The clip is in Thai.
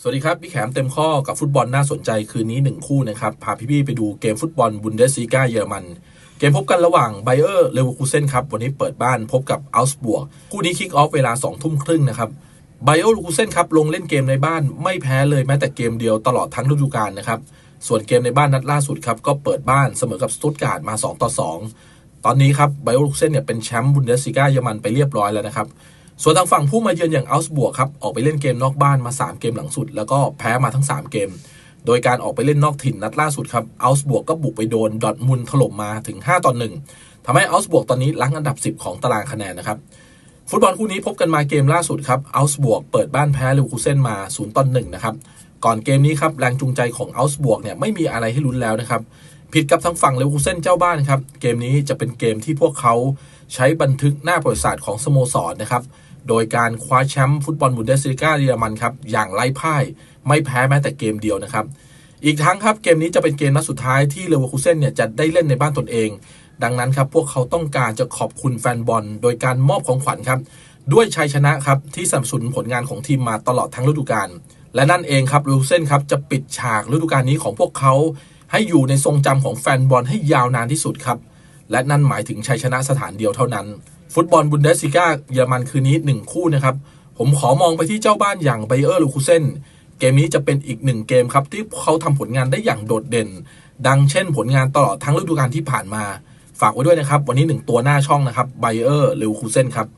สวัสดีครับ พี่แขมเต็มข้อกับฟุตบอลน่าสนใจคืนนี้หนึ่งคู่นะครับ พาพี่ๆไปดูเกมฟุตบอลบุนเดสซีกาเยอรมัน เกมพบกันระหว่างไบเออร์เลเวอร์คูเซนครับ วันนี้เปิดบ้านพบกับอัลส์บวกคู่นี้คิกออฟเวลา 2 ทุ่มครึ่งนะครับไบเออร์เลวคูเซนครับ ลงเล่นเกมในบ้านไม่แพ้เลยแม้แต่เกมเดียวตลอดทั้งฤดูกาลนะครับส่วนเกมในบ้านนัดล่าสุดครับก็เปิดบ้านเสมอกับสตุตการ์ดมา2ต่อ2ตอนนี้ครับไบเออร์เลวอร์คูเซนเนี่ยเป็นแชมป์บุนเดสซีกาเยอรมันไปเรียบร้อยแล้วนะครับ ส่วนทางฝั่งผู้มาเยือนอย่างอัลส์บวกครับออกไปเล่นเกมนอกบ้านมา 3 เกมหลังสุด แล้วก็แพ้มาทั้ง 3 เกม โดยการออกไปเล่นนอกถิ่นนัดล่าสุดครับอัลส์บวกก็บุกไปโดนดอทมุนถล่มมาถึง 5ต่อ1ทำให้อัลส์บวกตอนนี้ล้งอันดับ 10 ของตารางคะแนนนะครับฟุตบอลคู่นี้พบกันมาเกมล่าสุดครับอัลส์บวกเปิดบ้านแพ้เลวคูเซนมา0ต่อ1นะครับก่อนเกมนี้ครับแรงจูงใจของอัลส์บวกเนี่ยไม่มีอะไรให้ลุ้นแล้วนะครับผิดกับทางฝั่งเลวคูเซนเจ้าบ้านครับ เกมนี้จะเป็นเกมที่พวกเขาใช้บันทึกหน้าประวัติศาสตร์ของสโมสรนะครับ โดยการคว้าแชมป์ฟุตบอลบุนเดสลิกาเยอรมันครับอย่างไร้พ่ายไม่แพ้แม้แต่เกมเดียวนะครับ อีกทั้งครับเกมนี้จะเป็นเกมนัดสุดท้ายที่เลเวอร์คูเซนเนี่ยจะได้เล่นในบ้านตนเอง ดังนั้นครับพวกเขาต้องการจะขอบคุณแฟนบอล โดยการมอบของขวัญครับด้วยชัยชนะครับที่สนับสนุนผลงานของทีมมาตลอดทั้งฤดูกาลและนั่นเองครับเลเวอร์คูเซนครับจะปิดฉากฤดูกาลนี้ของพวกเขาให้อยู่ในทรงจำของแฟนบอลให้ยาวนานที่สุดครับและนั่นหมายถึงชัยชนะสถานเดียวเท่านั้น ฟุตบอลบุนเดสซิก้าเยอรมันคืนนี้ 1 คู่นะครับ ผมขอมองไปที่เจ้าบ้านอย่างไบเออร์ลูคูเซนเกมนี้จะเป็นอีกหนึ่งเกมครับ ที่เขาทำผลงานได้อย่างโดดเด่น ดังเช่นผลงานตลอดทั้งฤดูกาลที่ผ่านมา ฝากไว้ด้วยนะครับ วันนี้หนึ่งตัวหน้าช่องนะครับไบเออร์ลูคูเซนครับ